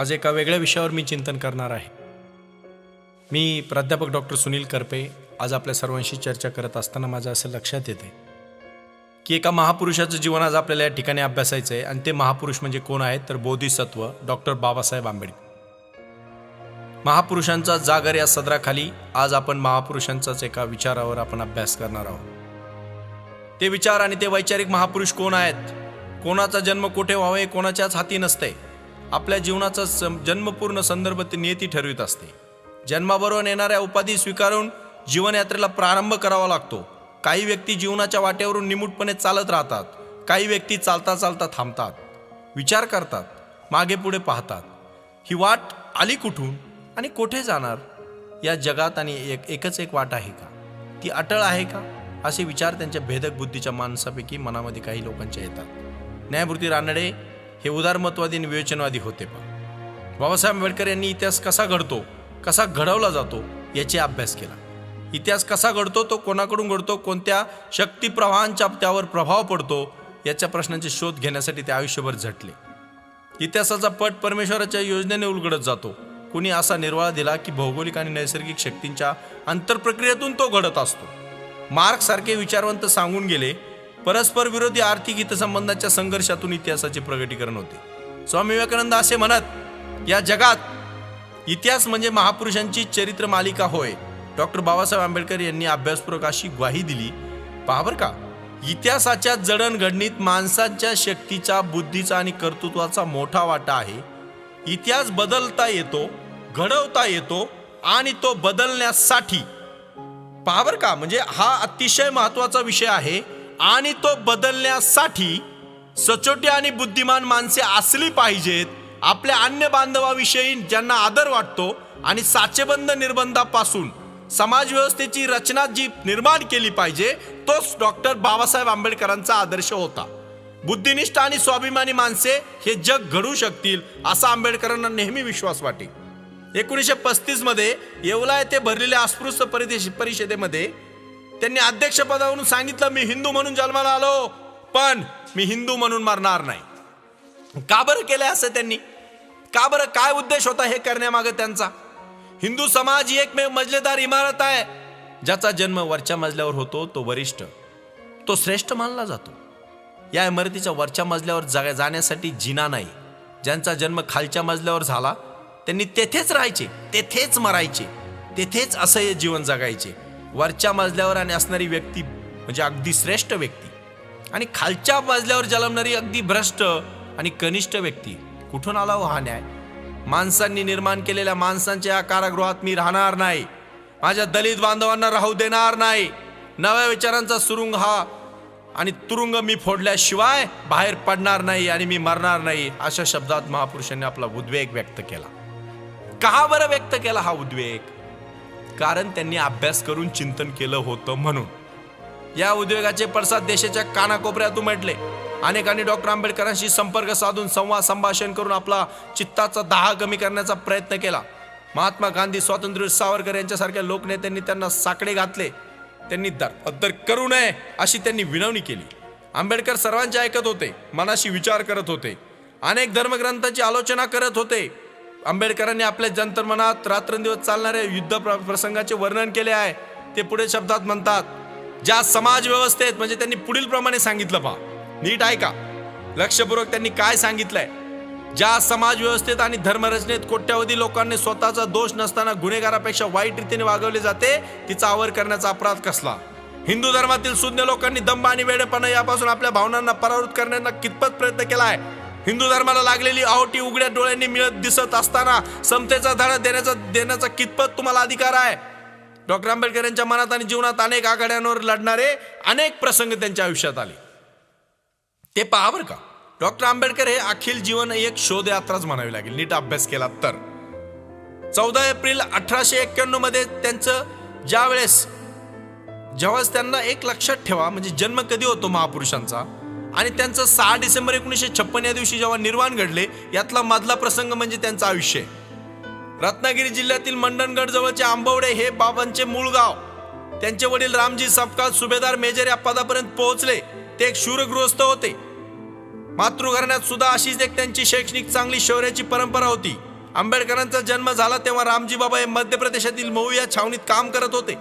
आज एका वेगळ्या विषयावर मी चिंतन करणार आहे. मी प्राध्यापक डॉक्टर सुनील करपे आज आपल्या सर्वांशी चर्चा करत असताना माझं असं लक्षात येते की एका महापुरुषाचं जीवन आज आपल्याला या ठिकाणी अभ्यासायचं आहे आणि ते महापुरुष म्हणजे कोण आहेत तर बोधिसत्व डॉक्टर बाबासाहेब आंबेडकर. महापुरुषांचा जागर या सदराखाली आज आपण महापुरुषांचाच एका विचारावर आपण अभ्यास करणार आहोत. ते विचार आणि ते वैचारिक महापुरुष कोण आहेत? कोणाचा जन्म कुठे व्हावे कोणाच्याच हाती नसते आपल्या जीवनाचा सं- जन्मपूर्ण संदर्भ ते नियती ठरवित असते. जन्माबरोबर येणाऱ्या उपाधी स्वीकारून जीवनयात्रेला प्रारंभ करावा लागतो. काही व्यक्ती जीवनाच्या वाटेवरून निमूटपणे चालत राहतात. काही व्यक्ती चालता चालता थांबतात. विचार करतात. मागे पुढे पाहतात. ही वाट आली कुठून आणि कुठे जाणार? या जगात आणि एक एकच एक वाट आहे का? ती अटळ आहे का? असे विचार त्यांच्या भेदक बुद्धीच्या माणसापैकी मनामध्ये काही लोकांच्या येतात. न्यायमूर्ती रानडे हे उदारमतवादी आणि विवेचनवादी होते पण. बाबासाहेब आंबेडकर यांनी इतिहास कसा घडतो कसा घडवला जातो याचे अभ्यास केला. इतिहास कसा घडतो तो कोणाकडून घडतो कोणत्या शक्तिप्रवाहांच्या त्यावर प्रभाव पडतो याच्या प्रश्नांचे शोध घेण्यासाठी ते आयुष्यभर झटले. इतिहासाचा पट परमेश्वराच्या योजनेने उलगडत जातो. कुणी असा निर्वाळा दिला की भौगोलिक आणि नैसर्गिक शक्तींच्या आंतरप्रक्रियेतून तो घडत असतो. मार्क्ससारखे विचारवंत सांगून गेले परस्पर विरोधी आर्थिक हितसंबंधाच्या संघर्षातून इतिहासाचे प्रगटीकरण होते. स्वामी विवेकानंद असे म्हणत या जगात इतिहास म्हणजे महापुरुषांची चरित्र मालिका होय. डॉक्टर बाबासाहेब आंबेडकर यांनी अभ्यासपूर्वक अशी ग्वाही दिली पहा का इतिहासाच्या जडणघडणीत माणसांच्या शक्तीचा बुद्धीचा आणि कर्तृत्वाचा मोठा वाटा आहे. इतिहास बदलता येतो घडवता येतो आणि तो बदलण्यासाठी. पहा का म्हणजे हा अतिशय महत्त्वाचा विषय आहे. आणि तो बदलण्यासाठी सचोटी आणि बुद्धिमान माणसे असली पाहिजेत. आपल्या अन्य बांधवाविषयी ज्यांना आदर वाटतो आणि साचेबंद निर्बंधापासून समाज व्यवस्थेची रचना जी निर्माण केली पाहिजे तोच डॉक्टर बाबासाहेब आंबेडकरांचा आदर्श होता. बुद्धिनिष्ठ आणि स्वाभिमानी माणसे हे जग घडू शकतील असा आंबेडकरांना नेहमी विश्वास वाटे. एकोणीसशे पस्तीसमध्ये येवला येथे भरलेल्या अस्पृश्य परिदेश परिषदेमध्ये त्यांनी अध्यक्षपदावरून सांगितलं मी हिंदू म्हणून जन्माला आलो पण मी हिंदू म्हणून मरणार नाही. का बरं केलं असं त्यांनी? का बरं काय उद्देश होता हे करण्यामागे त्यांचा? हिंदू समाज ही एकमेव मजलेदार इमारत आहे ज्याचा जन्म वरच्या मजल्यावर होतो तो वरिष्ठ. तो श्रेष्ठ मानला जातो. या इमारतीच्या वरच्या मजल्यावर जा जाण्यासाठी जिना नाही. ज्यांचा जन्म खालच्या मजल्यावर झाला त्यांनी तेथेच राहायचे तेथेच मरायचे तेथेच असं हे जीवन जगायचे. वरच्या मजल्यावर आणि असणारी व्यक्ती म्हणजे अगदी श्रेष्ठ व्यक्ती. आणि खालच्या मजल्यावर जन्मणारी अगदी भ्रष्ट आणि कनिष्ठ व्यक्ती. कुठून आला हो हा न्याय? माणसांनी निर्माण केलेल्या माणसांच्या या कारागृहात मी राहणार नाही. माझ्या दलित बांधवांना राहू देणार नाही. नव्या विचारांचा सुरुंग हा आणि तुरुंग मी फोडल्याशिवाय बाहेर पडणार नाही आणि मी मरणार नाही अशा शब्दात महापुरुषांनी आपला उद्वेग व्यक्त केला. का बरं व्यक्त केला हा उद्वेग? कारण त्यांनी अभ्यास करून चिंतन केलं होतं म्हणून. या उद्योगाचे पडसाद देशाच्या कानाकोपऱ्यात उमटले. अनेकांनी डॉक्टर आंबेडकरांशी संपर्क साधून संवाद संभाषण करून आपला चित्ताचा दाह कमी करण्याचा प्रयत्न केला. महात्मा गांधी स्वातंत्र्य सावरकर यांच्यासारख्या लोकनेत्यांनी त्यांना साकडे घातले. त्यांनी दर करू नये अशी त्यांनी विनवणी केली. आंबेडकर सर्वांचे ऐकत होते मनाशी विचार करत होते. अनेक धर्मग्रंथांची आलोचना करत होते. आंबेडकरांनी आपल्या जंतरमनात रात्रंदिवस चालणाऱ्या युद्ध प्र- प्रसंगाचे वर्णन केले आहे. ते पुढे शब्दात म्हणतात ज्या समाज व्यवस्थेत म्हणजे त्यांनी पुढील प्रमाणे सांगितलं पहा. नीट ऐका. लक्षपूर्वक त्यांनी काय सांगितलंय? ज्या समाज व्यवस्थेत आणि धर्मरचनेत कोट्यावधी लोकांनी स्वतःचा दोष नसताना गुन्हेगारापेक्षा वाईट रीतीने वागवले जाते तिचा आवर करण्याचा अपराध कसला? हिंदू धर्मातील शून्य लोकांनी दंभ आणि वेडेपणा यापासून आपल्या भावनांना परावृत करण्याचा कितपत प्रयत्न केला आहे? हिंदू धर्माला लागलेली आवटी उघड्या डोळ्यांनी मिळत दिसत असताना समतेचा धडा देण्याचा देण्याचा कितपत तुम्हाला अधिकार आहे? डॉक्टर आंबेडकर यांच्या मनात आणि जीवनात अनेक आघाड्यांवर लढणारे अनेक प्रसंग त्यांच्या आयुष्यात आले. ते पहा बरं का. डॉक्टर आंबेडकर हे अखिल जीवन एक शोधयात्राच म्हणावी लागेल. नीट अभ्यास केला तर. चौदा एप्रिल अठराशे एक्क्याण्णवमध्ये त्यांचं ज्या वेळेस जेव्हाच त्यांना एक लक्षात ठेवा म्हणजे जन्म कधी होतो महापुरुषांचा? आणि त्यांचं सहा डिसेंबर एकोणीसशे छप्पन या दिवशी जेव्हा निर्वाण घडले यातला मधला प्रसंग म्हणजे त्यांचं आयुष्य. रत्नागिरी जिल्ह्यातील मंडणगड जवळचे आंबवडे हे बाबांचे मूळ गाव. त्यांचे वडील रामजी सपकाळ सुभेदार मेजर या पदापर्यंत पोहोचले. ते एक शूरगृहस्थ होते. मातृघराण्यात सुद्धा अशीच एक त्यांची शैक्षणिक चांगली शौर्याची परंपरा होती. आंबेडकरांचा जन्म झाला तेव्हा रामजी बाबा हे मध्य प्रदेशातील मऊ या छावणीत काम करत होते.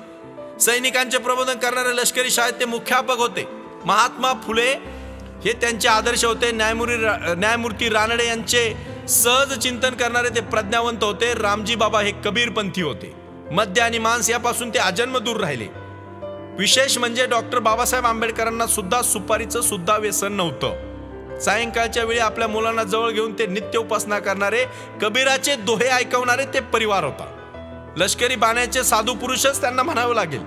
सैनिकांचे प्रबोधन करणारे लष्करी शाळेत ते मुख्यापक होते. महात्मा फुले हे त्यांचे आदर्श होते. न्यायमूर्ती न्यायमूर्ती रानडे यांचे सहज चिंतन करणारे ते प्रज्ञावंत होते. रामजी बाबा हे कबीरपंथी होते. मद्य आणि मांस यापासून ते अजन्म दूर राहिले. विशेष म्हणजे डॉक्टर बाबासाहेब आंबेडकरांना सुद्धा सुपारीचं सुद्धा व्यसन नव्हतं. सायंकाळच्या वेळी आपल्या मुलांना जवळ घेऊन ते नित्य उपासना करणारे कबीराचे दोहे ऐकवणारे ते परिवार होता. लष्करी बाण्याचे साधू पुरुषच त्यांना म्हणावं लागेल.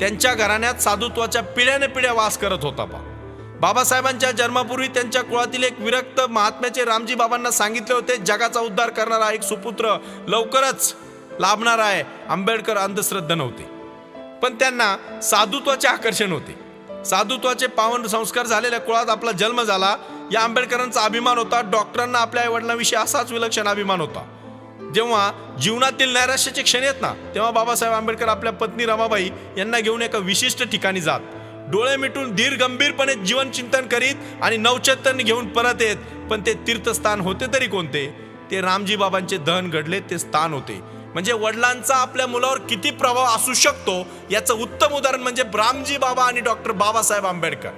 त्यांच्या घराण्यात साधुत्वाच्या पिढ्याने पिढ्या वास करत होता बा. बाबासाहेबांच्या जन्मापूर्वी त्यांच्या कुळातील एक विरक्त महात्म्याचे रामजी बाबांना सांगितले होते जगाचा उद्धार करणारा एक सुपुत्र लवकरच लाभणार आहे. आंबेडकर अंधश्रद्धा नव्हते. पण त्यांना साधुत्वाचे आकर्षण होते. साधुत्वाचे पावन संस्कार झालेल्या कुळात आपला जन्म झाला. या आंबेडकरांचा अभिमान होता. डॉक्टरांना आपल्या आई वडिलांविषयी असाच विलक्षण अभिमान होता. जेव्हा जीवनातील नैराश्याचे क्षण येत ना तेव्हा बाबासाहेब आंबेडकर आपल्या पत्नी रमाबाई यांना घेऊन एका विशिष्ट ठिकाणी जात. डोळे मिटून धीर गंभीरपणे जीवन चिंतन करीत आणि नवचैतन्य घेऊन परत येत. पण ते तीर्थस्थान होते तरी कोणते? ते रामजी बाबांचे दहन घडले ते स्थान होते. म्हणजे वडिलांचा आपल्या मुलावर किती प्रभाव असू शकतो याचं उत्तम उदाहरण म्हणजे रामजी बाबा आणि डॉक्टर बाबासाहेब आंबेडकर.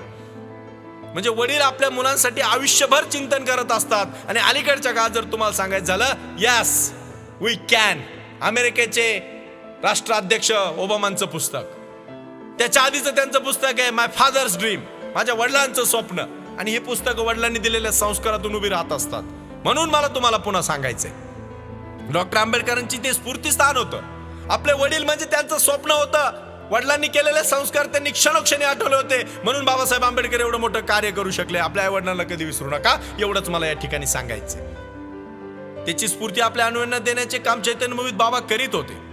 म्हणजे वडील आपल्या मुलांसाठी आयुष्यभर चिंतन करत असतात. आणि अलीकडच्या काळात जर तुम्हाला सांगायचं झालं यस वी कॅन अमेरिकेचे राष्ट्राध्यक्ष ओबामांचं पुस्तक. त्याच्या आधीचं त्यांचं पुस्तक आहे माय फादर्स ड्रीम माझ्या वडिलांचं स्वप्न. आणि हे पुस्तक वडिलांनी दिलेल्या संस्कारातून उभी राहत असतात. म्हणून मला तुम्हाला पुन्हा सांगायचंय. डॉक्टर आंबेडकरांची ते स्फूर्तीस्थान होतं. आपले वडील म्हणजे त्यांचं स्वप्न होतं. वडिलांनी केलेले संस्कार त्यांनी क्षणोक्षणी आठवले होते. म्हणून बाबासाहेब आंबेडकर एवढं मोठं कार्य करू शकले. आपल्या आई वडिलांना कधी विसरू नका. एवढंच मला या ठिकाणी सांगायचं त्याची स्फूर्ती आपल्या अनुयांना देण्याचे काम चैतन्यभूमीत बाबा करीत होते.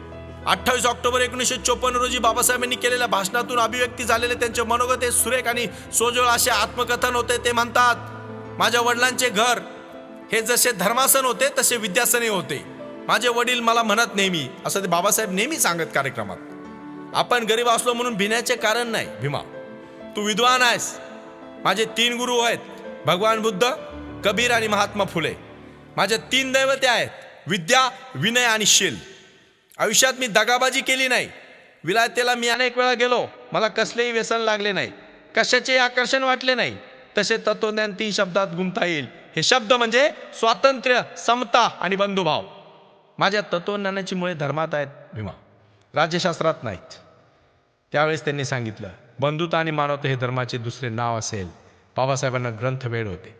अठ्ठावीस ऑक्टोबर एकोणीसशे चोपन्न रोजी बाबासाहेबांनी केलेल्या भाषणातून अभिव्यक्ती झालेले त्यांचे मनोगत हे सुरेख आणि सोजवळ असे आत्मकथन होते ते म्हणतात माझ्या वडिलांचे घर हे जसे धर्मासन होते तसे विद्यासनही होते. माझे वडील मला म्हणत नेहमी असं ते बाबासाहेब नेहमी सांगत कार्यक्रमात. आपण गरीब असलो म्हणून भिण्याचे कारण नाही भीमा. तू विद्वान आहेस. माझे तीन गुरु आहेत भगवान बुद्ध कबीर आणि महात्मा फुले. माझ्या तीन दैवते आहेत विद्या विनय आणि शील. आयुष्यात मी दगाबाजी केली नाही. विलायतेला मी अनेक वेळा गेलो. मला कसलेही व्यसन लागले नाही. कशाचे आकर्षण वाटले नाही. तसे तत्वज्ञान तीन शब्दात गुंता येईल. हे शब्द म्हणजे स्वातंत्र्य समता आणि बंधुभाव. माझ्या तत्वज्ञानाची मुळे धर्मात आहेत भीमा. राज्यशास्त्रात नाहीत. त्यावेळेस त्यांनी सांगितलं बंधुता आणि मानवता हे धर्माचे दुसरे नाव असेल. बाबासाहेबांना ग्रंथ वेळ होते.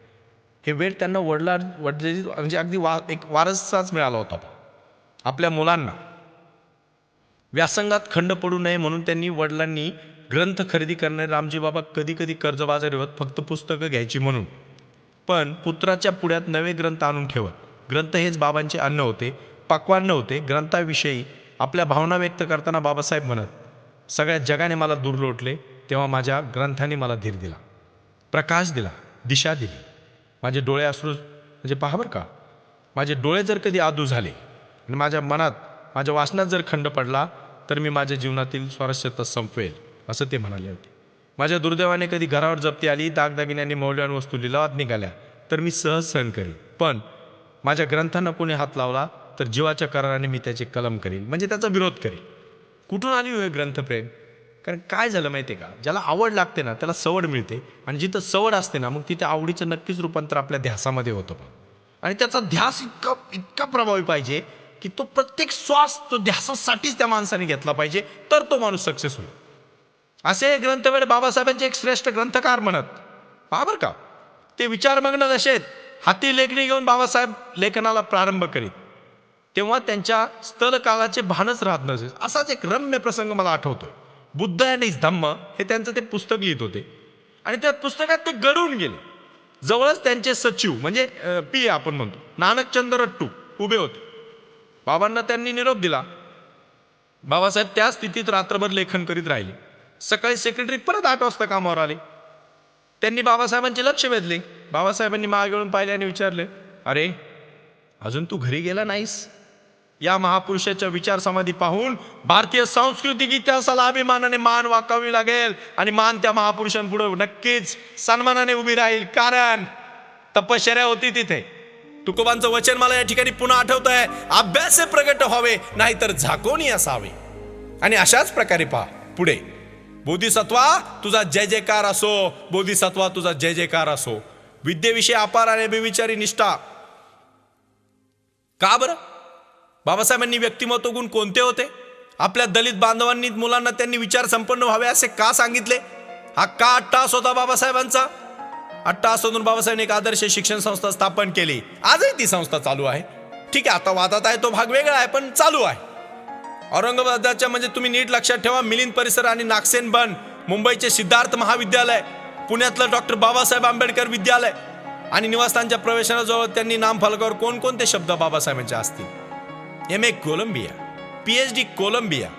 हे वेळ त्यांना वडला वडले म्हणजे अगदी वा एक वारसाच मिळाला होता. आपल्या मुलांना. व्यासंगात खंड पडू नये म्हणून त्यांनी वडिलांनी ग्रंथ खरेदी करणारे रामजी बाबा कधी कधी कर्जबाजारी होत फक्त पुस्तकं घ्यायची म्हणून. पण पुत्राच्या पुढ्यात नवे ग्रंथ आणून ठेवत. ग्रंथ हेच बाबांचे अन्न होते पक्वान्न होते. ग्रंथाविषयी आपल्या भावना व्यक्त करताना बाबासाहेब म्हणत सगळ्या जगाने मला दूर लोटले तेव्हा माझ्या ग्रंथाने मला धीर दिला प्रकाश दिला दिशा दिली. माझे डोळे असू म्हणजे पहा बरं का माझे डोळे जर कधी आदू झाले आणि माझ्या मनात माझ्या वाचनात जर खंड पडला तर मी माझ्या जीवनातील स्वारस्यता संपवेल असं ते म्हणाले होते. माझ्या दुर्दैवाने कधी घरावर जप्ती आली दागदागिन्यांनी मौल्यवान वस्तू लिलावात निघाल्या तर मी सहज सहन करेन पण माझ्या ग्रंथांना कोणी हात लावला तर जीवाच्या कराराने मी त्याचे कलम करीन म्हणजे त्याचा विरोध करेन कुठून आली होय ग्रंथप्रेम? कारण काय झालं माहिती आहे का? ज्याला आवड लागते ना त्याला सवड मिळते आणि जिथं सवड असते ना मग तिथे आवडीचं नक्कीच रूपांतर आपल्या ध्यासामध्ये होतं आणि त्याचा ध्यास इतका इतका प्रभावी पाहिजे की तो प्रत्येक श्वास तो ध्यासासाठीच त्या माणसाने घेतला पाहिजे तर तो माणूस सक्सेस होईल. असे ग्रंथवेळ बाबासाहेबांचे एक श्रेष्ठ ग्रंथकार म्हणत बाबर का ते विचारमग्न दशेत हाती लेखणी घेऊन बाबासाहेब लेखनाला प्रारंभ करीत तेव्हा त्यांच्या स्थलकालाचे भानच राहत नसे. असाच एक रम्य प्रसंग मला आठवतोय. बुद्ध आणि धम्म हे त्यांचं ते पुस्तक लिहित होते. आणि त्या पुस्तकात ते गडून गेले. जवळच त्यांचे सचिव म्हणजे पी आपण म्हणतो. नानकचंद्र रट्टू उभे होते. बाबांना त्यांनी निरोप दिला. बाबासाहेब त्या स्थितीत रात्रभर लेखन करीत राहिले. सकाळी सेक्रेटरी परत आठ वाजता कामावर आले. त्यांनी बाबासाहेबांचे लक्ष वेधले. बाबासाहेबांनी मागे येऊन पाहिले आणि विचारले अरे अजून तू घरी गेला नाहीस? या महापुरुषाच्या विचार समाधी पाहून भारतीय सांस्कृतिक इतिहासाला अभिमानाने मान वाकावी लागेल आणि मान त्या महापुरुषांपुढे नक्कीच सन्मानाने उभी राहील. कारण तपश्चर्या होती तिथे. तुकोबांचं वचन मला या ठिकाणी पुन्हा आठवत आहे अभ्यासे प्रगट व्हावे नाहीतर झाकोनी असावे. आणि अशाच प्रकारे पहा पुढे. बोधिसत्वा तुझा जय जयकार असो बोधिसत्वा तुझा जय जयकार असो. विद्येविषयी अपार आणि बेविचारी निष्ठा. का बरं? बाबासाहेबांनी व्यक्तिमत्व गुण कोणते होते? आपल्या दलित बांधवांनी मुलांना त्यांनी विचार संपन्न व्हावे असे का सांगितले? हा का अट्टास होता बाबासाहेबांचा? अठ्ठासून बाबासाहेब एक आदर्श शिक्षण संस्था स्थापन केली. आजही ती संस्था चालू आहे. ठीक आहे आता वादात आहे तो भाग वेगळा आहे पण चालू आहे. औरंगाबादच्या म्हणजे तुम्ही नीट लक्षात ठेवा मिलिंद परिसर आणि नागसेन बन मुंबईचे सिद्धार्थ महाविद्यालय पुण्यातलं डॉक्टर बाबासाहेब आंबेडकर विद्यालय आणि निवासस्थानच्या प्रवेशनाजवळ त्यांनी नाम फलकावर कोणकोणते शब्द बाबासाहेबांचे असतील? M A Columbia P H D Columbia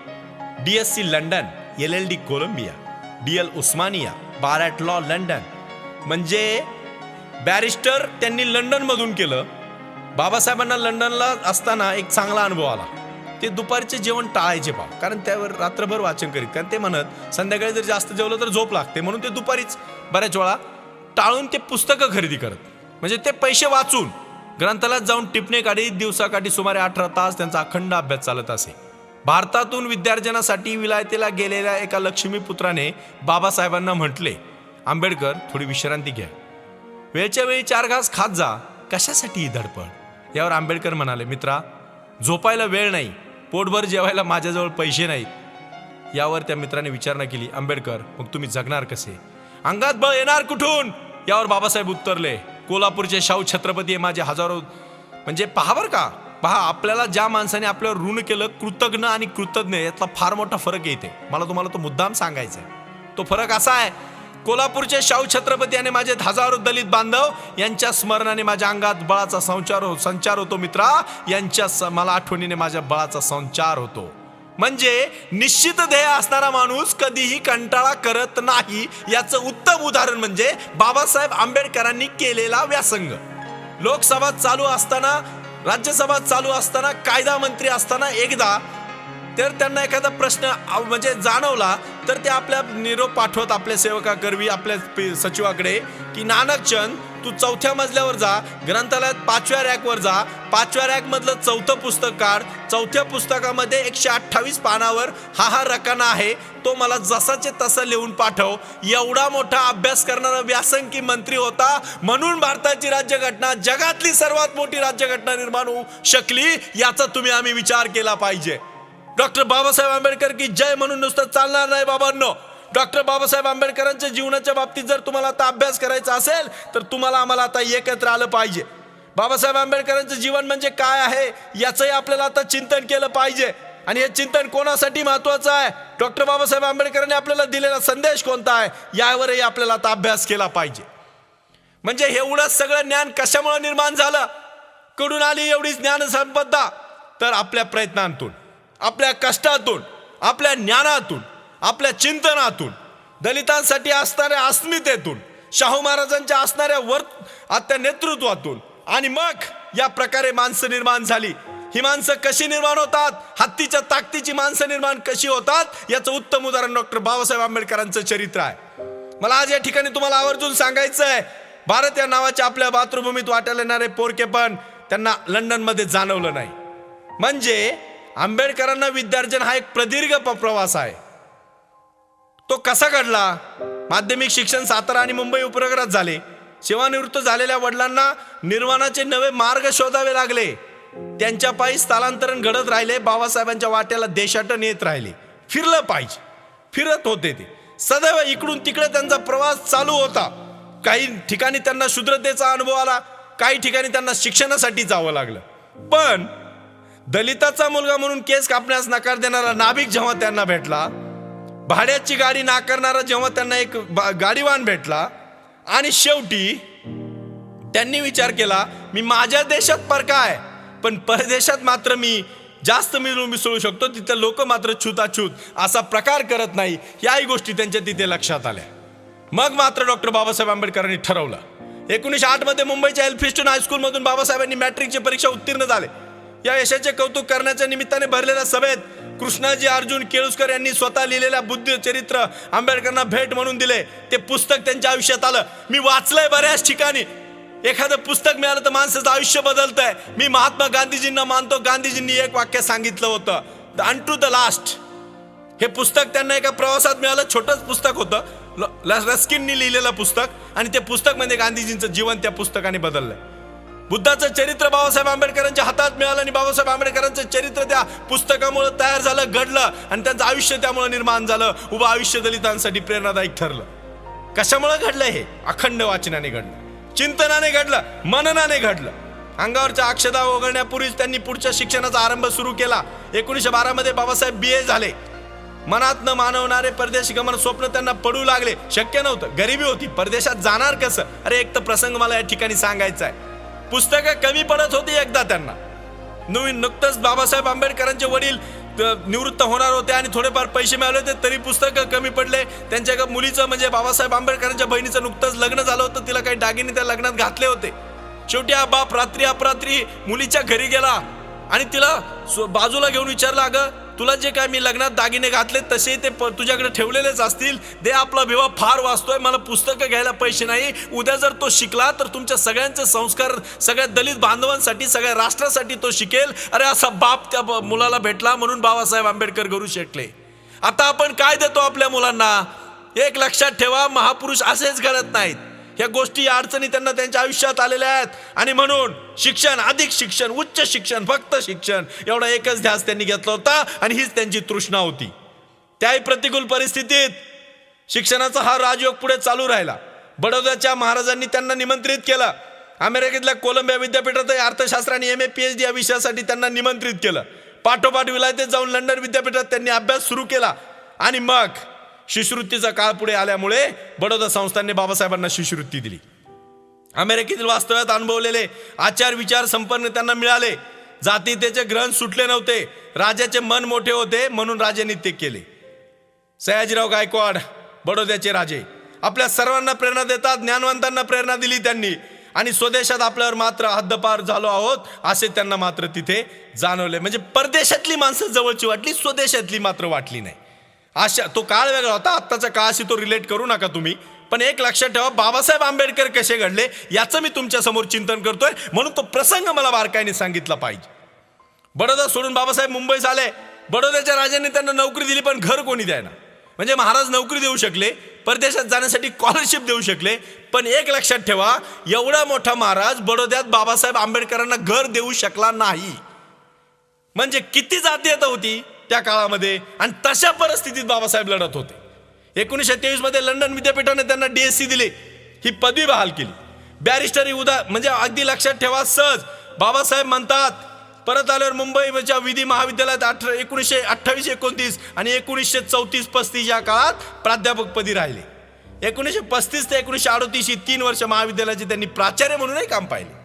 D S C London L L D Columbia D L Osmania bar at law London म्हणजे बॅरिस्टर त्यांनी लंडनमधून केलं. बाबासाहेबांना लंडनला असताना एक चांगला अनुभव आला. ते दुपारचे जेवण टाळायचे पा कारण त्यावर रात्रभर वाचन करीत. कारण ते म्हणत संध्याकाळी जर जास्त जेवलं तर झोप लागते. म्हणून ते दुपारीच बऱ्याच वेळा टाळून ते पुस्तकं खरेदी करत. म्हणजे ते पैसे वाचून ग्रंथालयात जाऊन टिपणे काढी दिवसाकाठी सुमारे अठरा तास त्यांचा अखंड अभ्यास चालत असे. भारतातून विद्यार्जनासाठी विलायतेला गेलेल्या एका लक्ष्मीपुत्राने बाबासाहेबांना म्हटले आंबेडकर थोडी विश्रांती घ्या. वेळच्या वेळी चार घास खात जा. कशासाठी ही धडपड? यावर आंबेडकर म्हणाले मित्रा झोपायला वेळ नाही. पोटभर जेवायला माझ्याजवळ पैसे नाहीत. यावर त्या मित्राने विचारणा केली आंबेडकर मग तुम्ही जगणार कसे? अंगात बळ येणार कुठून? यावर बाबासाहेब उत्तरले कोल्हापूरचे शाहू छत्रपती हे माझे हजारो म्हणजे पहा बरं का. पहा आपल्याला ज्या माणसाने आपल्यावर ऋण केलं कृतज्ञ आणि कृतज्ञ यातला फार मोठा फरक येते मला तुम्हाला तो मुद्दाम सांगायचा आहे. तो फरक असा आहे कोल्हापूरचे शाहू छत्रपती आणि माझे हजारो दलित बांधव यांच्या स्मरणाने माझ्या अंगात बळाचा संचार हो संचार होतो मित्रा. यांच्या मला आठवणीने माझ्या बळाचा संचार होतो. म्हणजे निश्चित ध्येय असणारा माणूस कधीही कंटाळा करत नाही. याचं उत्तम उदाहरण म्हणजे बाबासाहेब आंबेडकरांनी केलेला व्यासंग. लोकसभा चालू असताना राज्यसभा चालू असताना कायदा मंत्री असताना एकदा तर त्यांना एखादा प्रश्न म्हणजे जाणवला तर ते आपल्या निरोप पाठवत आपल्या सेवकाकरवी आपल्या सचिवाकडे की नानकचंद तू चौथ्या मजल्यावर जा ग्रंथालयात पाचव्या रॅकवर जा पाचव्या रॅकमधलं चौथं पुस्तक काढ चौथ्या पुस्तकामध्ये एकशे अठ्ठावीस पानावर हा हा रकाना आहे तो मला जसाचे तसा लिहून पाठव. एवढा मोठा अभ्यास करणारा व्यासंकी मंत्री होता म्हणून भारताची राज्यघटना जगातली सर्वात मोठी राज्यघटना निर्माण होऊ शकली याचा तुम्ही आम्ही विचार केला पाहिजे. डॉक्टर बाबासाहेब आंबेडकर की जय म्हणून नुसतं चालणार नाही बाबांनो. डॉक्टर बाबासाहेब आंबेडकरांच्या जीवनाच्या बाबतीत जर तुम्हाला आता अभ्यास करायचा असेल तर तुम्हाला आम्हाला आता एकत्र आलं पाहिजे. बाबासाहेब आंबेडकरांचं जीवन म्हणजे काय आहे याचंही आपल्याला आता चिंतन केलं पाहिजे. आणि हे चिंतन कोणासाठी महत्वाचं आहे? डॉक्टर बाबासाहेब आंबेडकरांनी आपल्याला दिलेला संदेश कोणता आहे? यावरही आपल्याला आता अभ्यास केला पाहिजे. म्हणजे एवढं सगळं ज्ञान कशामुळे निर्माण झालं? कडून आली एवढी ज्ञान संपदा तर आपल्या प्रयत्नांतून. आपल्या कष्टातून आपल्या ज्ञानातून आपल्या चिंतनातून दलितांसाठी असणाऱ्या अस्मितेतून शाहू महाराजांच्या असणाऱ्या वर आत्या नेतृत्वातून आणि मग या प्रकारे माणसं निर्माण झाली. ही माणसं कशी निर्माण होतात? हत्तीच्या ताकदीची माणसं निर्माण कशी होतात? याचं उत्तम उदाहरण डॉक्टर बाबासाहेब आंबेडकरांचं चरित्र आहे. मला आज या ठिकाणी तुम्हाला आवर्जून सांगायचं आहे. भारत या नावाच्या आपल्या मातृभूमीत वाटायला येणारे पोरके पण त्यांना लंडनमध्ये जाणवलं नाही. म्हणजे आंबेडकरांना विद्यार्जन हा एक प्रदीर्घ प- प्रवास आहे. तो कसा घडला? माध्यमिक शिक्षण सातारा आणि मुंबई उपनगरात झाले. सेवानिवृत्त झालेल्या वडिलांना निर्वाणाचे नवे मार्ग शोधावे लागले. त्यांच्या पायी स्थलांतरण घडत राहिले. बाबासाहेबांच्या वाट्याला देशाटन येत राहिले. फिरलं पाहिजे. फिरत होते ते. सदैव इकडून तिकडे त्यांचा प्रवास चालू होता. काही ठिकाणी त्यांना शुद्रतेचा अनुभव आला. काही ठिकाणी त्यांना शिक्षणासाठी जावं लागलं. पण दलिताचा मुलगा म्हणून केस कापण्यास नकार देणारा नाभिक जेव्हा त्यांना भेटला भाड्याची गाडी नाकारणारा जेव्हा त्यांना एक गाडीवान भेटला आणि शेवटी त्यांनी विचार केला मी माझ्या देशात परका काय? पण परदेशात मात्र मी जास्त मिळून मिसळू शकतो तिथे लोक मात्र छूताछूत असा प्रकार करत नाही. याही गोष्टी त्यांच्या तिथे लक्षात आल्या. मग मात्र डॉक्टर बाबासाहेब आंबेडकरांनी ठरवलं. एकोणीसशे आठमध्ये मुंबईच्या एल्फिस्टन हायस्कूलमधून बाबासाहेबांनी मॅट्रिकची परीक्षा उत्तीर्ण झाले. या यशाचे कौतुक करण्याच्या निमित्ताने भरलेल्या सभेत कृष्णाजी अर्जुन केळुसकर यांनी स्वतः लिहिलेल्या बुद्ध चरित्र आंबेडकरांना भेट म्हणून दिले. ते पुस्तक त्यांच्या आयुष्यात आलं. मी वाचलंय बऱ्याच ठिकाणी. एखादं पुस्तक मिळालं तर माणसाचं आयुष्य बदलतंय. मी महात्मा गांधीजींना मानतो. गांधीजींनी एक वाक्य सांगितलं होतं. The unto the last हे पुस्तक त्यांना एका प्रवासात मिळालं. छोटंच पुस्तक होतं. ल- ल- रस्किननी लिहिलेलं पुस्तक. आणि ते पुस्तक म्हणजे गांधीजींचं जीवन त्या पुस्तकाने बदललंय. बुद्धाचं चरित्र बाबासाहेब आंबेडकरांच्या हातात मिळालं आणि बाबासाहेब आंबेडकरांचं चरित्र त्या पुस्तकामुळे तयार झालं घडलं आणि त्यांचं आयुष्य त्यामुळे निर्माण झालं. उभं आयुष्य दलितांसाठी प्रेरणादायक ठरलं. कशामुळे घडलं हे? अखंड वाचनाने घडलं. चिंतनाने घडलं. मननाने घडलं. अंगावरच्या अक्षदा वगळण्यापूर्वीच त्यांनी पुढच्या शिक्षणाचा आरंभ सुरू केला. एकोणीसशे बारामध्ये बाबासाहेब बी ए झाले. मनात न मानवणारे परदेशी गमन स्वप्न त्यांना पडू लागले. शक्य नव्हतं. गरिबी होती. परदेशात जाणार कसं? अरे एक तर प्रसंग मला या ठिकाणी सांगायचा आहे. पुस्तकं कमी पडत होती एकदा त्यांना. नवीन नुकतंच बाबासाहेब आंबेडकरांचे वडील निवृत्त होणार होते आणि थोडेफार पैसे मिळाले होते तरी पुस्तकं कमी पडले. त्यांच्या मुलीचं म्हणजे बाबासाहेब आंबेडकरांच्या बहिणीचं नुकतंच लग्न झालं होतं तिला काही दागिने त्या लग्नात घातले होते. शेवटी हा बाप रात्री अपरात्री मुलीच्या घरी गेला आणि तिला स्व- बाजूला घेऊन विचारला अगं तुला जे काय मी लग्नात दागिने घातले तसे ते प- तुझ्याकडे ठेवलेलेच असतील. दे आपला विवाह फार वाचतोय मला पुस्तकं घ्यायला पैसे नाही. उद्या जर तो शिकला तर तुमच्या सगळ्यांचे संस्कार सगळ्या दलित बांधवांसाठी सगळ्या राष्ट्रासाठी तो शिकेल. अरे असा बाप त्या ब- मुलाला भेटला म्हणून बाबासाहेब आंबेडकर करू शकले. आता आपण काय देतो आपल्या मुलांना? एक लक्षात ठेवा महापुरुष असेच घडत नाहीत. ह्या गोष्टी या अडचणी त्यांना त्यांच्या आयुष्यात आलेल्या आहेत. आणि म्हणून शिक्षण अधिक शिक्षण उच्च शिक्षण फक्त शिक्षण एवढा एकच ध्यास त्यांनी घेतला होता आणि हीच त्यांची तृष्णा होती. त्याही प्रतिकूल परिस्थितीत शिक्षणाचा हा राजयोग पुढे चालू राहिला. बडोद्याच्या महाराजांनी त्यांना निमंत्रित केलं. अमेरिकेतल्या कोलंबिया विद्यापीठातही अर्थशास्त्र आणि M A P H D या विषयासाठी त्यांना निमंत्रित केलं. पाठोपाठ विलायतेत जाऊन लंडन विद्यापीठात त्यांनी अभ्यास सुरू केला. आणि मग शिष्यवृत्तीचा काळ पुढे आल्यामुळे बडोदा संस्थांनी बाबासाहेबांना शिष्यवृत्ती दिली. अमेरिकेतील वास्तव्यात अनुभवलेले आचार विचार संपन्न त्यांना मिळाले. जातीतेचे ग्रहण सुटले नव्हते. राजाचे मन मोठे होते म्हणून राजांनी ते केले. सयाजीराव गायकवाड बडोद्याचे राजे. आपल्या सर्वांना प्रेरणा देतात ज्ञानवंतांना प्रेरणा दिली त्यांनी. आणि स्वदेशात आपल्यावर मात्र हद्दपार झालो आहोत असे त्यांना मात्र तिथे जाणवले. म्हणजे परदेशातली माणसं जवळची वाटली स्वदेशातली मात्र वाटली नाही. अशा तो काळ वेगळा होता. आत्ताच्या काळाशी तो रिलेट करू नका तुम्ही. पण एक लक्षात ठेवा बाबासाहेब आंबेडकर कसे घडले याचं मी तुमच्यासमोर चिंतन करतोय. म्हणून तो प्रसंग मला बारकाईने सांगितला पाहिजे. बडोदा सोडून बाबासाहेब मुंबईस आले बडोद्याच्या राजांनी त्यांना नोकरी दिली पण घर कोणी द्यायना. म्हणजे महाराज नोकरी देऊ शकले परदेशात जाण्यासाठी स्कॉलरशिप देऊ शकले पण एक लक्षात ठेवा एवढा मोठा महाराज बडोद्यात बाबासाहेब आंबेडकरांना घर देऊ शकला नाही. म्हणजे किती जातीयता होती? त्या काळामध्ये आणि तशा परिस्थितीत बाबासाहेब लढत होते. एकोणीसशे तेवीसमध्ये लंडन विद्यापीठाने त्यांना डीएससी दिली. ही पदवी बहाल केली. बॅरिस्टर ही उदा म्हणजे अगदी लक्षात ठेवा सहज. बाबासाहेब म्हणतात परत आल्यावर मुंबईच्या विधी महाविद्यालयात अठरा एकोणीसशे अठ्ठावीस एकोणतीस आणि एकोणीसशे चौतीस पस्तीस या काळात प्राध्यापकपदी राहिले. एकोणीसशे पस्तीस ते एकोणीसशे अडोतीस ही तीन वर्ष महाविद्यालयाचे त्यांनी प्राचार्य म्हणूनही काम पाहिले.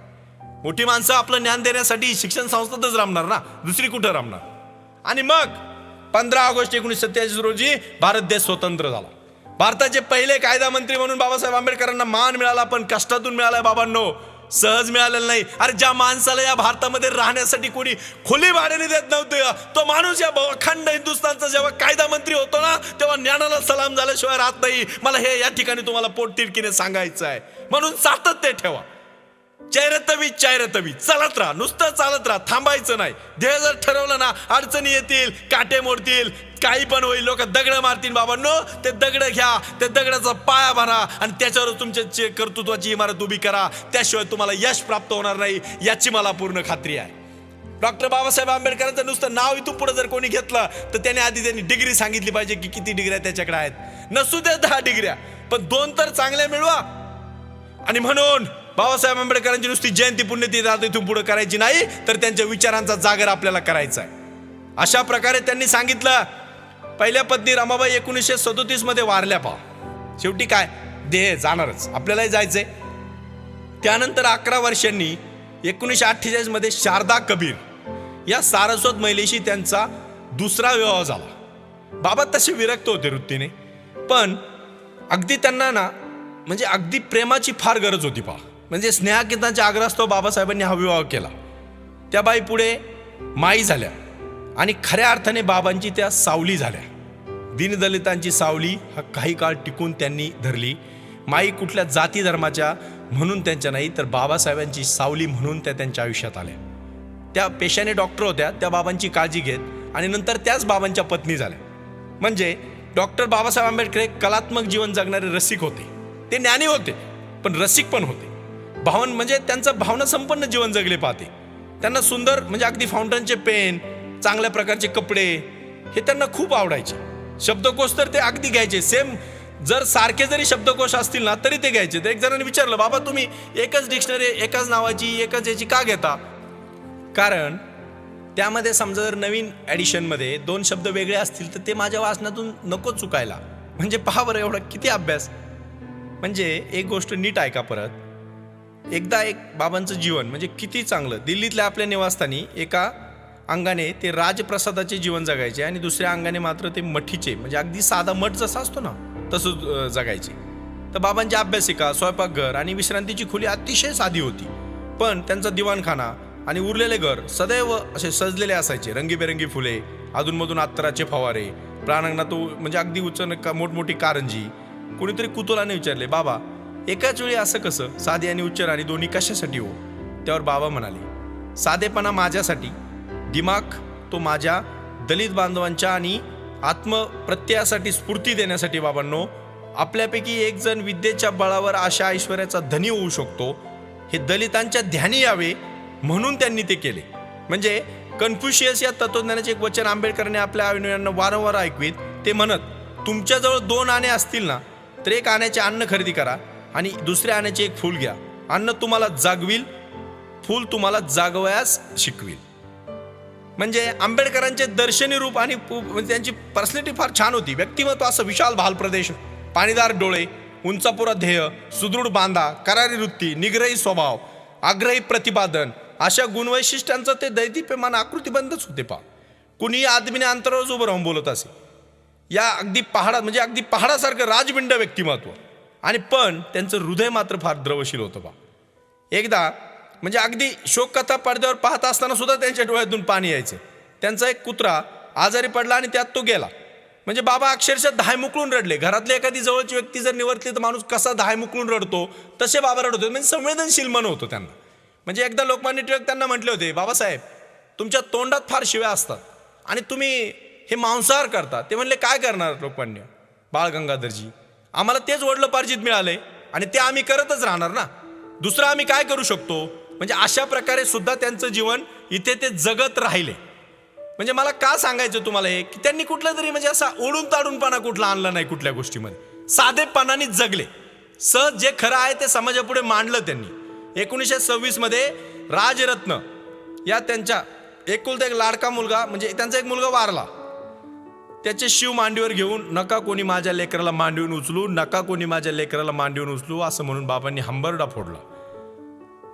मोठी माणसं आपलं ज्ञान देण्यासाठी शिक्षण संस्थेतच रमणार ना? दुसरी कुठं रमणार? आणि मग पंधरा ऑगस्ट एकोणीसशे सत्याऐंशी रोजी भारत देश स्वतंत्र झाला. भारताचे पहिले कायदा मंत्री म्हणून बाबासाहेब आंबेडकरांना मान मिळाला पण कष्टातून मिळालाय बाबांनो. सहज मिळालेलं नाही. अरे ज्या माणसाला या भारतामध्ये राहण्यासाठी कोणी खुली भाड्याने देत नव्हते तो माणूस या अखंड हिंदुस्थानचा जेव्हा कायदा मंत्री होतो ना तेव्हा ज्ञानाला सलाम झाल्याशिवाय राहत नाही. मला हे या ठिकाणी तुम्हाला पोटतिडकीने सांगायचं आहे म्हणून सातत्य ठेवा. चैरतवी चैरतवी चालत राहा. नुसतं चालत राहा. थांबायचं नाही. ध्येय जर ठरवलं ना अडचणी येतील काटे मोडतील काही पण होईल लोक दगड मारतील बाबांनो ते दगड घ्या. ते दगडाचा पाया भरा आणि त्याच्यावर तुमच्या कर्तृत्वाची इमारत उभी करा. त्याशिवाय तुम्हाला यश प्राप्त होणार नाही याची मला पूर्ण खात्री आहे. डॉक्टर बाबासाहेब आंबेडकरांचं नुसतं नाव इथून पुढे जर कोणी घेतलं तर त्याने आधी त्यांनी डिग्री सांगितली पाहिजे की किती डिग्र्या त्याच्याकडे आहेत. नसू द्या दहा डिग्र्या पण दोन तर चांगल्या मिळवा. आणि म्हणून बाबासाहेब आंबेडकरांची नुसती जयंती पुण्यतिथी आता इथून पुढे करायची नाही तर त्यांच्या विचारांचा जागर आपल्याला करायचा आहे. अशा प्रकारे त्यांनी सांगितलं पहिल्या पत्नी रमाबाई एकोणीसशे सदोतीसमध्ये वारल्या पा शेवटी काय? देह जाणारच. आपल्यालाही जायचंय. त्यानंतर अकरा वर्षांनी एकोणीसशे अठ्ठेचाळीसमध्ये शारदा कबीर या सारस्वत महिलेशी त्यांचा दुसरा विवाह झाला. बाबा तसे विरक्त होते वृत्तीने पण अगदी त्यांना ना म्हणजे अगदी प्रेमाची फार गरज होती पहा. म्हणजे स्नेहाकितांच्या आग्रहास्तव बाबासाहेबांनी हा विवाह केला. त्या बाई पुढे माई झाल्या आणि खऱ्या अर्थाने बाबांची त्या सावली झाल्या. दीनदलितांची सावली हा काही काळ टिकून त्यांनी धरली. माई कुठल्या जाती धर्माच्या म्हणून त्यांच्या नाही तर बाबासाहेबांची सावली म्हणून त्या त्यांच्या आयुष्यात आल्या. त्या पेशाने डॉक्टर होत्या त्या बाबांची काळजी घेत आणि नंतर त्याच बाबांच्या पत्नी झाल्या. म्हणजे डॉक्टर बाबासाहेब आंबेडकर एक कलात्मक जीवन जगणारे रसिक होते. ते ज्ञानी होते पण रसिक पण होते. भावन म्हणजे त्यांचं भावना संपन्न जीवन जगले पाहते. त्यांना सुंदर म्हणजे अगदी फाउंटनचे पेन चांगल्या प्रकारचे कपडे हे त्यांना खूप आवडायचे. शब्दकोश तर ते अगदी घ्यायचे. सेम जर सारखे जरी शब्दकोश असतील ना तरी ते घ्यायचे. तर एक जणांनी विचारलं बाबा तुम्ही एकच डिक्शनरी एकाच नावाची एकच याची का घेता? कारण त्यामध्ये समजा जर नवीन ॲडिशनमध्ये दोन शब्द वेगळे असतील तर ते माझ्या वाचनातून नको चुकायला. म्हणजे पहा बरं एवढा किती अभ्यास. म्हणजे एक गोष्ट नीट ऐका परत. एकदा एक बाबांचं जीवन म्हणजे किती चांगलं. दिल्लीतल्या आपल्या निवासस्थानी एका अंगाने ते राजप्रसादाचे जीवन जगायचे आणि दुसऱ्या अंगाने मात्र ते मठीचे म्हणजे अगदी साधा मठ जसा असतो ना तसं जगायचे. तर बाबांची अभ्यासिका स्वयंपाकघर आणि विश्रांतीची खोली अतिशय साधी होती. पण त्यांचा दिवाणखाना आणि उरलेले घर सदैव असे सजलेले असायचे. रंगीबेरंगी फुले अधूनमधून अत्तराचे फवारे प्राणंगणात तो म्हणजे अगदी उच्च का मोठमोठी कारंजी. कोणीतरी कुतुलाने विचारले बाबा एकाच वेळी असं कसं? साधे आणि उच्च राणी दोन्ही कशासाठी हो? त्यावर बाबा म्हणाले साधेपणा माझ्यासाठी. दिमाग तो माझ्या दलित बांधवांच्या आणि आत्मप्रत्ययासाठी स्फूर्ती देण्यासाठी बाबांनो. आपल्यापैकी एक जण विद्येच्या बळावर आशा ऐश्वर्याचा धनी होऊ शकतो. हे दलितांच्या ध्यानी यावे म्हणून त्यांनी ते केले. म्हणजे कन्फ्युशियस या तत्वज्ञानाचे एक वचन आंबेडकरने आपल्या अभिनयांना वारंवार ऐकवीत. ते म्हणत तुमच्याजवळ दोन आणे असतील ना तर एक आण्याचे अन्न खरेदी करा. आणि दुसऱ्या आण्याचे एक फूल घ्या. अन्न तुम्हाला जागविल फूल तुम्हाला जागवयास शिकविल. म्हणजे आंबेडकरांचे दर्शनी रूप आणि पु- म्हणजे त्यांची पर्सनॅलिटी फार छान होती. व्यक्तिमत्व असं विशाल भाल प्रदेश पाणीदार डोळे उंचापुरा ध्येय सुदृढ बांधा करारी वृत्ती निग्रही स्वभाव आग्रही प्रतिपादन अशा गुणवैशिष्ट्यांचं ते दैदिप्यमान आकृतीबंधच होते पा कुणीही आदमीने अंतरावरच उभं राहून बोलत असे. या अगदी पहाडा म्हणजे अगदी पहाडासारखं राजबिंड व्यक्तिमत्व. आणि पण त्यांचं हृदय मात्र फार द्रवशील होतं बा. एकदा म्हणजे अगदी शोककथा पडद्यावर पाहत असताना सुद्धा त्यांच्या डोळ्यातून पाणी यायचं. त्यांचा एक कुत्रा आजारी पडला आणि त्यात तो गेला. म्हणजे बाबा अक्षरशः धाय मुकळून रडले. घरातली एखादी जवळची व्यक्ती जर निवर्तली तर माणूस कसा धाय मुकळून रडतो तसे बाबा रडत होते. म्हणजे संवेदनशील मन होतं त्यांना. म्हणजे एकदा लोकमान्य टिळक त्यांना म्हटले होते बाबासाहेब तुमच्या तोंडात फार शिव्या असतात आणि तुम्ही हे मांसाहार करता. ते म्हणले काय करणार लोकमान्य? बाळ गंगाधरजी आम्हाला तेच वडलं पार्जित मिळाले आणि ते आम्ही करतच राहणार ना. दुसरं आम्ही काय करू शकतो? म्हणजे अशा प्रकारे सुद्धा त्यांचं जीवन इथे ते जगत राहिले. म्हणजे मला का सांगायचं तुम्हाला हे? की त्यांनी कुठलं तरी म्हणजे असा ओढून ताडूनपणा कुठला आणला नाही कुठल्या गोष्टीमध्ये. साधेपणाने जगले. सहज जे खरं आहे ते समाजापुढे मांडलं त्यांनी. एकोणीसशे सव्वीसमध्ये राजरत्न या त्यांच्या एकुलता एक लाडका मुलगा म्हणजे त्यांचा एक मुलगा वारला. त्याचे शिव मांडीवर घेऊन नका कोणी माझ्या लेकराला मांडीवून उचलू नका कोणी माझ्या लेकराला मांडीवून उचलू असं म्हणून बाबांनी हंबरडा फोडला.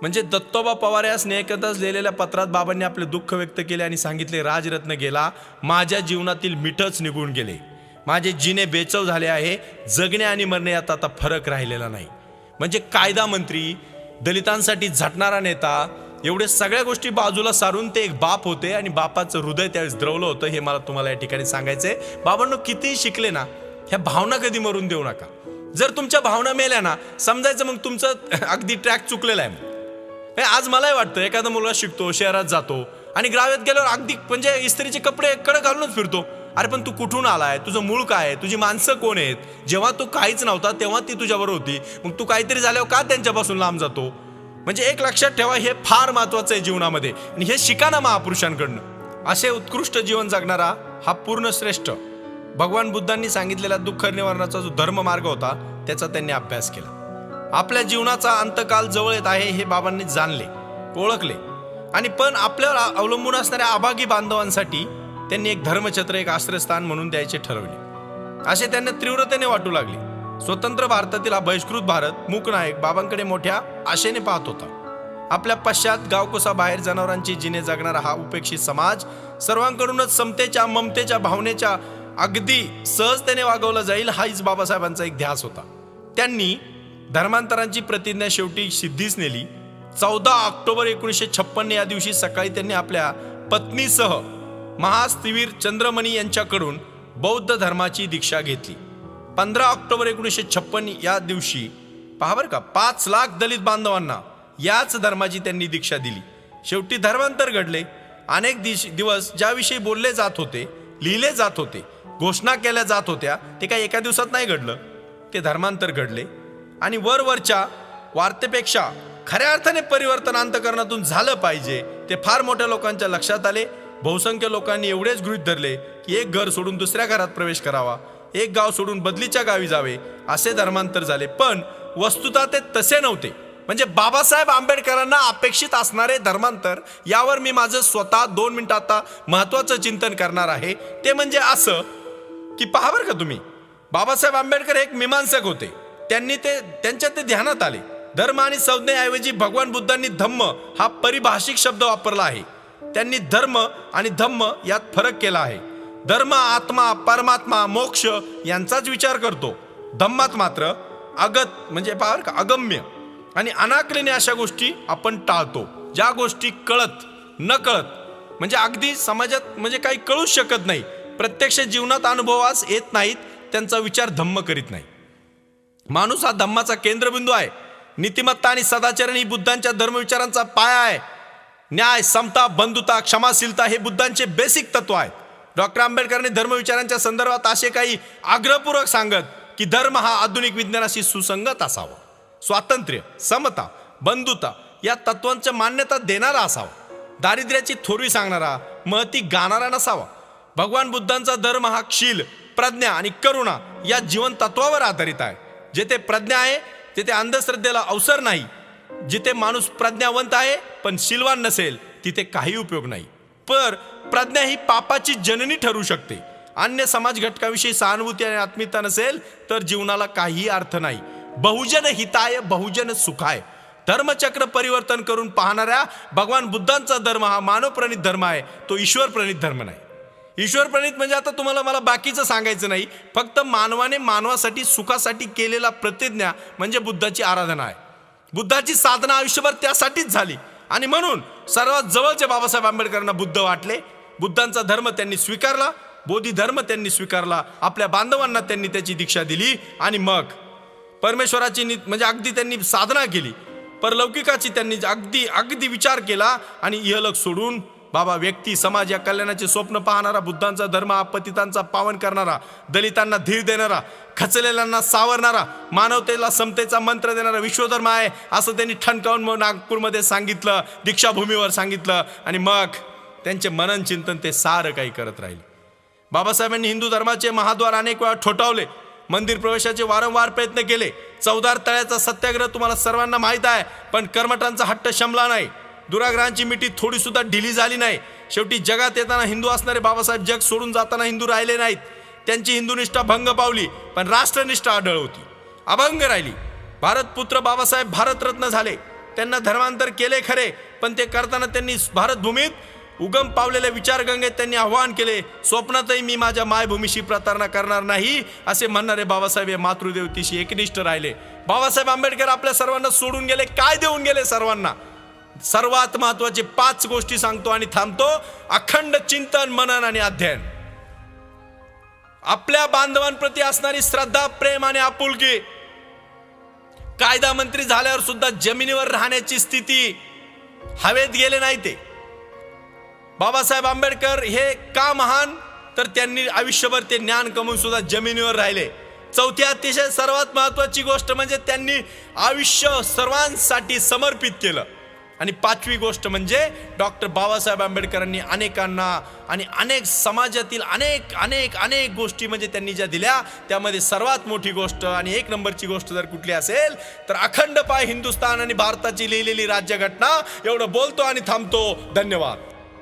म्हणजे दत्तोबा पवार या स्नेहकथाच लिहिलेल्या पत्रात बाबांनी आपले दुःख व्यक्त केले आणि सांगितले राजरत्न गेला माझ्या जीवनातील मिठच निघून गेले. माझे जिने बेचव झाले आहे जगणे आणि मरणे यात आता फरक राहिलेला नाही. म्हणजे कायदा मंत्री दलितांसाठी झटणारा नेता एवढे सगळ्या गोष्टी बाजूला सारून ते एक बाप होते आणि बापाचं हृदय त्यावेळेस द्रवलं होतं हे मला तुम्हाला या ठिकाणी सांगायचंय. बाबांनो कितीही शिकले ना ह्या भावना कधी मरून देऊ नका. जर तुमच्या भावना मेल्या ना समजायचं मग तुमचं अगदी ट्रॅक चुकलेला आहे मग. हे आज मलाही वाटतं एखादा मुलगा शिकतो शहरात जातो आणि ग्राव्यात गेल्यावर अगदी म्हणजे इस्त्रीचे कपडे कडक घालूनच फिरतो. अरे पण तू कुठून आलाय? तुझं मूळ काय आहे? तुझी माणसं कोण आहेत? जेव्हा तू काहीच नव्हता तेव्हा ती तुझ्याबरोबर होती. मग तू काहीतरी झाल्यावर का त्यांच्यापासून लांब जातो? म्हणजे एक लक्षात ठेवा हे फार महत्वाचं आहे जीवनामध्ये. आणि हे शिका ना महापुरुषांकडनं. असे उत्कृष्ट जीवन जगणारा हा पूर्ण श्रेष्ठ भगवान बुद्धांनी सांगितलेला दुःख निवारणाचा जो धर्म मार्ग होता त्याचा त्यांनी अभ्यास केला. आपल्या जीवनाचा अंतकाल जवळ येत आहे हे बाबांनी जाणले ओळखले. आणि पण आपल्यावर अवलंबून असणाऱ्या अभागी बांधवांसाठी त्यांनी एक धर्मछत्र एक आश्रयस्थान म्हणून द्यायचे ठरवले. असे त्यांना तीव्रतेने वाटू लागले. स्वतंत्र भारतातील हा बहिष्कृत भारत मूकनायक बाबांकडे मोठ्या आशेने पाहत होता. आपल्या पश्चात गावकोसा बाहेर जनावरांची जिने जगणारा हा उपेक्षित समाज सर्वांकडूनच समतेच्या ममतेच्या भावनेच्या अगदी सहजतेने वागवला जाईल हाच बाबासाहेबांचा एक ध्यास होता. त्यांनी धर्मांतरांची प्रतिज्ञा शेवटी सिद्धीच नेली. चौदा ऑक्टोबर एकोणीसशे छप्पन्न या दिवशी सकाळी त्यांनी आपल्या पत्नीसह महास्तिवीर चंद्रमणी यांच्याकडून बौद्ध धर्माची दीक्षा घेतली. पंधरा ऑक्टोबर एकोणीसशे छप्पन या दिवशी पहा बरं का पाच लाख दलित बांधवांना याच धर्माची त्यांनी दीक्षा दिली. शेवटी धर्मांतर घडले. अनेक दिश दिवस ज्याविषयी बोलले जात होते लिहिले जात होते घोषणा केल्या जात होत्या ते काही एका दिवसात नाही घडलं. ते धर्मांतर घडले. आणि वरवरच्या वार्तेपेक्षा खऱ्या अर्थाने परिवर्तन अंतकरणातून झालं पाहिजे ते फार मोठ्या लोकांच्या लक्षात आले. बहुसंख्य लोकांनी एवढेच गृहीत धरले की एक घर सोडून दुसऱ्या घरात प्रवेश करावा. एक गाव सोडून बदलीच्या गावी जावे असे धर्मांतर झाले. पण वस्तुता ते तसे नव्हते. म्हणजे बाबासाहेब आंबेडकरांना अपेक्षित असणारे धर्मांतर यावर मी माझं स्वतः दोन मिनटं आता महत्वाचं चिंतन करणार आहे. ते म्हणजे असं की पहा बरं का तुम्ही. बाबासाहेब आंबेडकर एक मीमांसक होते. त्यांनी ते त्यांच्या ते ध्यानात आले. धर्म आणि संज्ञेऐवजी भगवान बुद्धांनी धम्म हा परिभाषिक शब्द वापरला आहे. त्यांनी धर्म आणि धम्म यात फरक केला आहे. धर्म आत्मा परमात्मा मोक्ष यांचाच विचार करतो. धम्मात मात्र अगत म्हणजे पार का अगम्य आणि अनाकलीने अशा गोष्टी आपण टाळतो. ज्या गोष्टी कळत न कळत म्हणजे अगदी समाजात म्हणजे काही कळूच शकत नाही. प्रत्यक्ष जीवनात अनुभवास येत नाहीत त्यांचा विचार धम्म करीत नाही. माणूस हा धम्माचा केंद्रबिंदू आहे. नीतिमत्ता आणि सदाचरण ही बुद्धांच्या धर्मविचारांचा पाया आहे. न्याय समता बंधुता क्षमाशीलता हे बुद्धांचे बेसिक तत्व आहेत. डॉक्टर आंबेडकरांनी धर्मविचारांच्या संदर्भात असे काही आग्रहपूर्वक सांगत की धर्म हा आधुनिक विज्ञानाशी सुसंगत असावा. स्वातंत्र्य समता बंधुता या तत्वांच्या मान्यता देणारा असावा. दारिद्र्याची थोरवी सांगणारा महती गाणारा नसावा. भगवान बुद्धांचा धर्म हा क्षील प्रज्ञा आणि करुणा या जीवन तत्वावर आधारित आहे. जेथे प्रज्ञा आहे तेथे अंधश्रद्धेला अवसर नाही. जिथे माणूस प्रज्ञावंत आहे पण शिलवान नसेल तिथे काही उपयोग नाही. पर प्रज्ञा ही पापाची जननी ठरू शकते. अन्य समाज घटकाविषयी सहानुभूती आणि आत्मीयता नसेल तर जीवनाला काही अर्थ नाही. बहुजन हिताय बहुजन सुखाय. धर्मचक्र परिवर्तन करून पाहणाऱ्या भगवान बुद्धांचा धर्म हा मानवप्रणित धर्म आहे तो ईश्वरप्रणित धर्म नाही. ईश्वरप्रणित म्हणजे आता तुम्हाला मला बाकीचं सांगायचं नाही फक्त मानवाने मानवासाठी सुखासाठी केलेला प्रतिज्ञा म्हणजे बुद्धाची आराधना आहे. बुद्धाची साधना आयुष्यभर त्यासाठीच झाली. आणि म्हणून सर्वात जवळचे बाबासाहेब आंबेडकरांना बुद्ध वाटले. बुद्धांचा धर्म त्यांनी स्वीकारला. बोधी धर्म त्यांनी स्वीकारला. आपल्या बांधवांना त्यांनी त्याची दीक्षा दिली आणि मग परमेश्वराची नि म्हणजे अगदी त्यांनी साधना केली. परलौकिकाची त्यांनी अगदी अगदी विचार केला आणि इहलोक सोडून बाबा व्यक्ती समाज या कल्याणाचे स्वप्न पाहणारा बुद्धांचा धर्म आपतितांचा पावन करणारा दलितांना धीर देणारा खचलेल्यांना सावरणारा मानवतेला समतेचा मंत्र देणारा विश्वधर्म आहे असं त्यांनी ठणकावून मग नागपूरमध्ये सांगितलं दीक्षाभूमीवर सांगितलं आणि मग त्यांचे मनन चिंतन ते सारं काही करत राहिले. बाबासाहेबांनी हिंदू धर्माचे महाद्वार अनेक वेळा ठोठावले मंदिर प्रवेशाचे वारंवार प्रयत्न केले. चौदार तळ्याचा सत्याग्रह तुम्हाला सर्वांना माहीत आहे पण कर्मठांचा हट्ट शमला नाही. दुराग्रहांची मिठी थोडी सुद्धा ढिली झाली नाही. शेवटी जगात येताना हिंदू असणारे बाबासाहेब जग सोडून जाताना हिंदू राहिले नाहीत. त्यांची हिंदूनिष्ठा भंग पावली पण राष्ट्रनिष्ठा आढळ होती. अभंग राहिली. भारतपुत्र बाबासाहेब भारतरत्न झाले. त्यांना धर्मांतर केले खरे पण ते करताना त्यांनी भारतभूमीत उगम पावलेल्या विचारगंगेत त्यांनी आव्हान केले स्वप्नातही मी माझ्या मायभूमीशी प्रतारणा करणार नाही असे म्हणणारे बाबासाहेब हे मातृदेवतीशी एकनिष्ठ राहिले. बाबासाहेब आंबेडकर आपल्या सर्वांना सोडून गेले काय देऊन गेले सर्वांना? सर्वात महत्त्वाचे पाच गोष्टी सांगतो आणि थांबतो. अखंड चिंतन मनन आणि अध्ययन. आपल्या बांधवांप्रती असणारी श्रद्धा प्रेम आणि आपुलकी. कायदा मंत्री झाल्यावर सुद्धा जमिनीवर राहण्याची स्थिती हवेत गेले नाही ते. बाबासाहेब आंबेडकर हे का महान? तर त्यांनी आयुष्यभर ते ज्ञान कमवून सुद्धा जमिनीवर राहिले. चौथी अतिशय सर्वात महत्वाची गोष्ट म्हणजे त्यांनी आयुष्य सर्वांसाठी समर्पित केलं. आणि पाचवी गोष्ट म्हणजे डॉक्टर बाबासाहेब आंबेडकरांनी अनेकांना आणि अनेक समाजातील अनेक अनेक अनेक गोष्टी म्हणजे त्यांनी ज्या दिल्या त्यामध्ये सर्वात मोठी गोष्ट आणि एक नंबरची गोष्ट जर कुठली असेल तर अखंड पाय हिंदुस्थान आणि भारताची लिहिलेली राज्यघटना एवढं बोलतो आणि थांबतो. धन्यवाद.